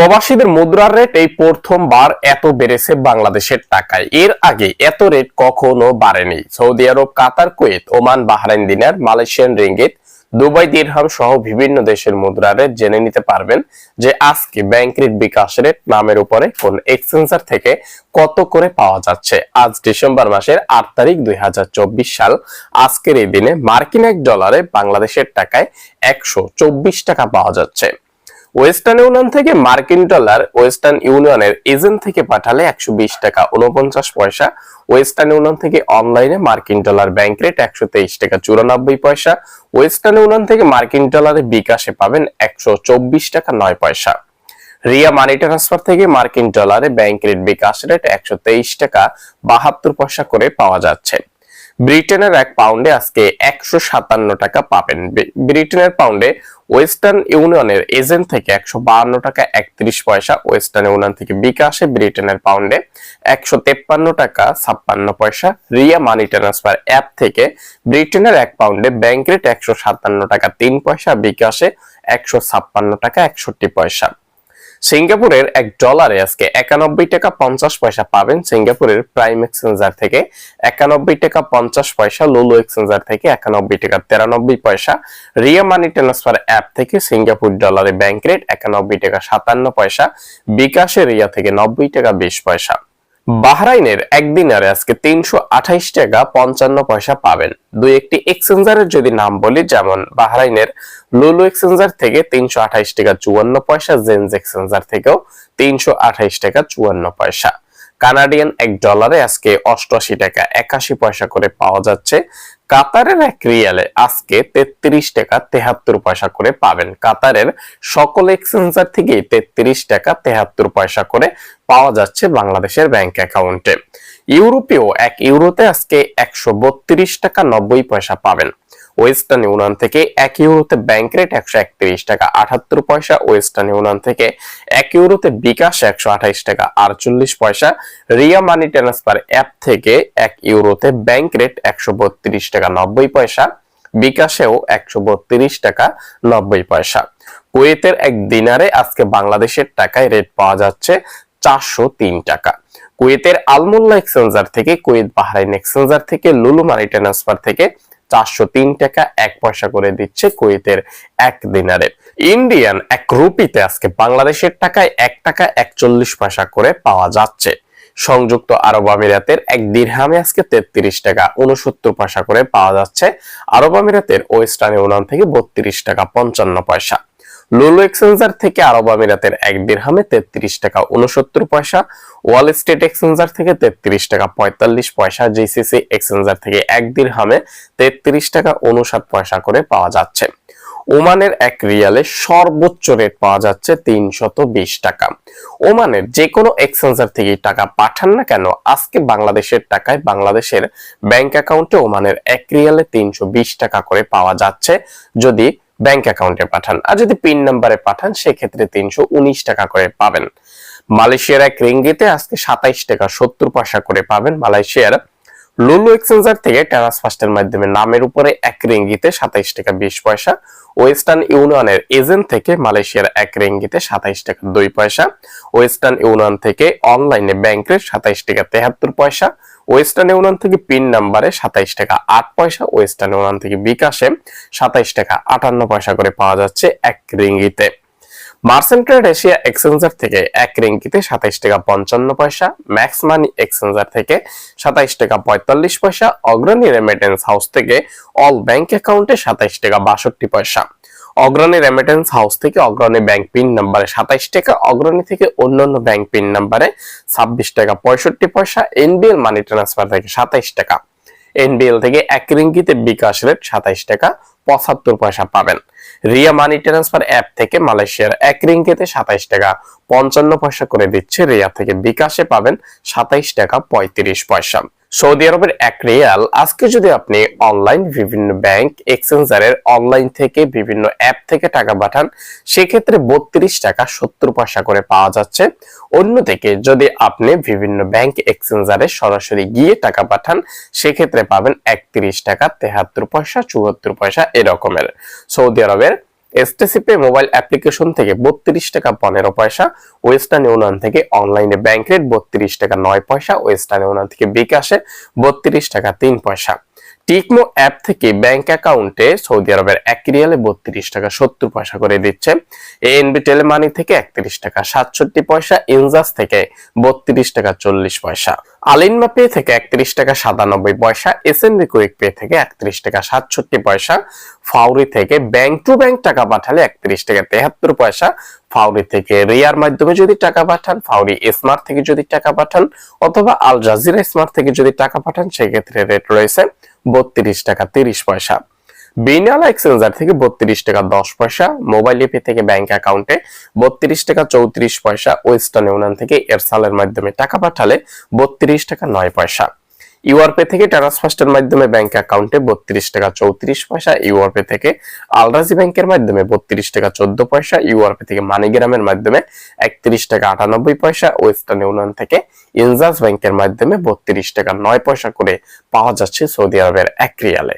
প্রবাসীদের মুদ্রার রেট এই প্রথমবার এত বেড়েছে বাংলাদেশের টাকায়। এর আগে এত রেট কখনো বাড়েনি। Saudi Arab, Qatar, Kuwait, Oman, Bahrain dinar, Malaysian ringgit, Dubai, dirham সহ বিভিন্ন দেশের মুদ্রা রেট জেনে নিতে পারবেন যে আজকে ব্যাংক রেট বিকাশ রেট নামের উপরে কোন এক্সচেঞ্জার থেকে কত করে পাওয়া যাচ্ছে। আজ ডিসেম্বর মাসের আট তারিখ দুই হাজার চব্বিশ সাল। আজকের এই দিনে মার্কিন এক ডলারে বাংলাদেশের টাকায় একশো চব্বিশ টাকা পাওয়া যাচ্ছে। ওয়েস্টার্ন ইউনিয়ন থেকে মার্কিন ডলার ওয়েস্টার্ন ইউনিয়নের এজেন্ট থেকে পাঠালে একশো বিশ টাকা উনপঞ্চাশ পয়সা। ওয়েস্টার্ন ইউনিয়ন থেকে অনলাইনে মার্কিন ডলার ব্যাংক রেট একশো তেইশ টাকা চুরানব্বই পয়সা। ওয়েস্টার্ন ইউনিয়ন থেকে মার্কিন ডলারে বিকাশে পাবেন একশো চব্বিশ টাকা নয় পয়সা। রিয়া মানি ট্রান্সফার থেকে মার্কিন ডলারে ব্যাংক রেট বিকাশ রেট একশো তেইশ টাকা বাহাত্তর পয়সা করে পাওয়া যাচ্ছে। ব্রিটেনের এক পাউন্ডে আজকে একশো সাতান্ন টাকা পাবেন। ব্রিটেনের পাউন্ডে ওয়েস্টার্ন ইউনিয়নের এজেন্ট থেকে একশো বাহান্ন টাকা একত্রিশ পয়সা ওয়েস্টার্ন ইউনিয়ন থেকে বিকাশে ব্রিটেনের পাউন্ডে একশো তেপ্পান্ন টাকা ছাপ্পান্ন পয়সা রিয়া মানি ট্রান্সফার অ্যাপ থেকে ব্রিটেনের এক পাউন্ডে ব্যাংক রেট একশো সাতান্ন টাকা তিন পয়সা, বিকাশে একশো ছাপ্পান্ন টাকা একষট্টি পয়সা। সিঙ্গাপুরের এক ডলারে আজকে একানব্বই টাকা পঞ্চাশ পয়সা পাবেন সিঙ্গাপুরের প্রাইম এক্সচেঞ্জার থেকে। একানব্বই টাকা পঞ্চাশ পয়সা লোলো এক্সচেঞ্জার থেকে, একানব্বই টাকা তেরানব্বই পয়সা রিয়া মানি ট্রান্সফার অ্যাপ থেকে সিঙ্গাপুর ডলারে ব্যাংক রেট, একানব্বই টাকা সাতান্ন পয়সা বিকাশে রিয়া থেকে নব্বই টাকা বিশ পয়সা। বাহরাইনের একদিনারে আজকে তিনশো আঠাইশ টাকা পঞ্চান্ন পয়সা পাবেন। দুই একটি এক্সচেঞ্জারের যদি নাম বলি, যেমন বাহরাইনের লুলু এক্সচেঞ্জার থেকে তিনশো আঠাইশ টাকা চুয়ান্ন পয়সা জেন্স এক্সচেঞ্জার থেকেও তিনশো আঠাইশ টাকা চুয়ান্ন পয়সা। কানাডিয়ান এক ডলারে আজকে অষ্টআশি টাকা, একাশি পয়সা করে পাওয়া যাচ্ছে। কাতারের এক রিয়ালে আজকে তেত্রিশ টাকা, তেহাত্তর পয়সা করে পাবেন। কাতারের সকল এক্সচেঞ্জার থেকে তেত্রিশ টাকা, তেহাত্তর পয়সা করে পাওয়া যাচ্ছে বাংলাদেশের ব্যাংক অ্যাকাউন্টে। ইউরোপেও এক ইউরোতে আজকে একশো বত্রিশ টাকা, নব্বই পয়সা পাবেন। ওয়েস্টার্ন ইউনিয়ন থেকে এক ইউরোতে ব্যাংক রেট একশো একত্রিশ টাকা, আটাত্তর পয়সা ওয়েস্টার্ন ইউনিয়ন থেকে এক ইউরোতে বিকাশ একশো আঠাইশ টাকা, আটচল্লিশ পয়সা রিয়া মানি ট্রান্সফার অ্যাপ থেকে এক ইউরোতে ব্যাংক রেট একশো বত্রিশ টাকা, নব্বই পয়সা, বিকাশেও একশো বত্রিশ টাকা, নব্বই পয়সা। কুয়েতের এক দিনারে আজকে বাংলাদেশের টাকায় রেট পাওয়া যাচ্ছে চারশো তিন টাকা। কুয়েতের আলমুল্লা এক্সচেঞ্জার থেকে, কুয়েত বাহরাইন এক্সচেঞ্জার থেকে, লুলু মানি ট্রান্সফার থেকে চারশো তিন টাকা এক পয়সা করে দিচ্ছে কুয়েতের এক দিনারে। ইন্ডিয়ান এক রুপিতে আজকে বাংলাদেশের টাকায় এক টাকা একচল্লিশ পয়সা করে পাওয়া যাচ্ছে। সংযুক্ত আরব আমিরাতের এক দিরহামে আজকে তেত্রিশ টাকা উনসত্তর পয়সা করে পাওয়া যাচ্ছে। আরব আমিরাতের ওয়েস্টার্ন ইউনিয়ন থেকে বত্রিশ টাকা পঞ্চান্ন পয়সা। লুলু এক্সচেঞ্জার থেকে আরব আমিরাতের এক দিরহামে তেত্রিশ টাকা উনসত্তর পয়সা ওয়াল স্ট্রিট এক্সচেঞ্জার থেকে তেত্রিশ টাকা পঁয়তাল্লিশ পয়সা জিসিসি এক্সচেঞ্জার থেকে এক দিরহামে তেত্রিশ টাকা উনষাট পয়সা করে পাওয়া যাচ্ছে। ওমানের এক রিয়ালে সর্বোচ্চ রেট পাওয়া যাচ্ছে তিনশত বিশ টাকা। ওমানের যে কোনো এক্সচেঞ্জার থেকে টাকা পাঠান না কেন, আজকে বাংলাদেশের টাকায় বাংলাদেশের ব্যাংক অ্যাকাউন্টে ওমানের এক রিয়ালে তিনশো বিশ টাকা করে পাওয়া যাচ্ছে। যদি ব্যাংক অ্যাকাউন্টে পাঠান। আর যদি পিন নাম্বারে পাঠান, সেক্ষেত্রে তিনশো উনিশ টাকা করে পাবেন। মালয়েশিয়ার এক রিঙ্গিতে আজকে সাতাইশ টাকা সত্তর পয়সা করে পাবেন মালয়েশিয়ার। লুলু এক্সচেঞ্জার থেকে ট্রান্সফার্স্টের মাধ্যমে নামের উপরে এক রিঙ্গিতে সাতাইশ টাকা বিশ পয়সা। ওয়েস্টার্ন ইউনিয়নের এজেন্ট থেকে মালয়েশিয়ার এক রিঙ্গিতে সাতাইশ টাকা দুই পয়সা। ওয়েস্টার্ন ইউনিয়ন থেকে অনলাইনে ব্যাংকের সাতাইশ টাকা তেহাত্তর পয়সা। ওয়েস্টার্ন ইউনিয়ন থেকে পিন নাম্বারে সাতাইশ টাকা, আট পয়সা ওয়েস্টার্ন ইউনিয়ন থেকে বিকাশে সাতাইশ টাকা, আটান্ন পয়সা করে পাওয়া যাচ্ছে এক রিঙ্গিতে। মার্সেন্ট ট্রেড এশিয়া এক্সচেঞ্জার থেকে এক রিঙ্কিতে সাতাইশ টাকা পঞ্চান্ন পয়সা ম্যাক্স মানি এক্সচেঞ্জার থেকে সাতাইশ টাকা পঁয়তাল্লিশ পয়সা অগ্রণী রেমিটেন্স হাউস থেকে অল ব্যাংক অ্যাকাউন্টে সাতাইশ টাকা বাষট্টি পয়সা। অগ্রণী রেমিটেন্স হাউস থেকে অগ্রণী ব্যাংক পিন নাম্বারে সাতাইশ টাকা, অগ্রণী থেকে অন্যান্য ব্যাংক পিন নাম্বারে ছাব্বিশ টাকা, পঁয়ষট্টি পয়সা এনবিএল মানি ট্রান্সফার থেকে সাতাইশ টাকা। এনবিএল থেকে এক রিঙ্গিতে বিকাশ রেট সাতাইশ টাকা, পঁচাত্তর পয়সা পাবেন। রিয়া মানি ট্রান্সফার অ্যাপ থেকে মালয়েশিয়ার এক রিঙ্গিতে সাতাইশ টাকা, পঞ্চান্ন পয়সা করে দিচ্ছে রিয়া থেকে বিকাশে পাবেন সাতাইশ টাকা পঁয়ত্রিশ পয়সা। সৌদি আরবের এক রিয়াল, আজকে যদি আপনি অনলাইন বিভিন্ন ব্যাংক এক্সচেঞ্জারের অনলাইন থেকে বিভিন্ন অ্যাপ থেকে টাকা পাঠান, সেক্ষেত্রে বত্রিশ টাকা সত্তর পয়সা করে পাওয়া যাচ্ছে। অন্যদিকে যদি আপনি বিভিন্ন ব্যাংক এক্সচেঞ্জারে সরাসরি গিয়ে টাকা পাঠান, সেক্ষেত্রে পাবেন একত্রিশ টাকা তেহাত্তর পয়সা, চুয়াত্তর পয়সা এরকমের। সৌদি আরবের এসটিসি পে মোবাইল অ্যাপ্লিকেশন থেকে বত্রিশ টাকা পনেরো পয়সা ওয়েস্টার্ন ইউনিয়ন থেকে অনলাইনে ব্যাংক রেট বত্রিশ টাকা নয় পয়সা ওয়েস্টার্ন ইউনিয়ন থেকে বিকাশে বত্রিশ টাকা তিন পয়সা। টিকমো অ্যাপ থেকে ব্যাংক অ্যাকাউন্টে সৌদি আরবের এক রিয়ালে বত্রিশ টাকা সত্তর পয়সা করে দিচ্ছে। এএনবি টেলিমানি থেকে একত্রিশ টাকা সাতষট্টি পয়সা ইনজাস থেকে বত্রিশ টাকা চল্লিশ পয়সা। আলিনমা পে থেকে একত্রিশ টাকা সাতানব্বই পয়সা এসএনবি কুইক পে থেকে একত্রিশ টাকা সাতষট্টি পয়সা ফাউরি থেকে ব্যাংক টু ব্যাংক টাকা পাঠালে একত্রিশ টাকা তেহাত্তর পয়সা ফাউরি থেকে রিয়ার মাধ্যমে যদি টাকা পাঠান ফাউরি স্মার্ট থেকে যদি টাকা পাঠান, অথবা আল জাজিরা স্মার্ট থেকে যদি টাকা পাঠান, সেক্ষেত্রে রেট রয়েছে বত্রিশ টাকা তিরিশ পয়সা। বিনালা এক্সচেঞ্জার থেকে বত্রিশ টাকা দশ পয়সা, মোবাইল এপে থেকে ব্যাংক অ্যাকাউন্টে বত্রিশ টাকা চৌত্রিশ পয়সা, ওয়েস্টার্ন ইউনিয়ন থেকে এরসালের মাধ্যমে টাকা পাঠালে বত্রিশ টাকা নয় পয়সা। ইউআরপে থেকে ট্রান্সফার্স্টের মাধ্যমে ব্যাংক অ্যাকাউন্টে বত্রিশ টাকা চৌত্রিশ পয়সা, ইউআরপে থেকে আলরাজি ব্যাংকের মাধ্যমে বত্রিশ টাকা চোদ্দ পয়সা, ইউআরপে থেকে মানিগ্রামের মাধ্যমে একত্রিশ টাকা আটানব্বই পয়সা, ওয়েস্টার্ন ইউনিয়ন থেকে ইনজাস ব্যাংকের মাধ্যমে বত্রিশ টাকা নয় পয়সা করে পাওয়া যাচ্ছে সৌদি আরবের এক রিয়ালে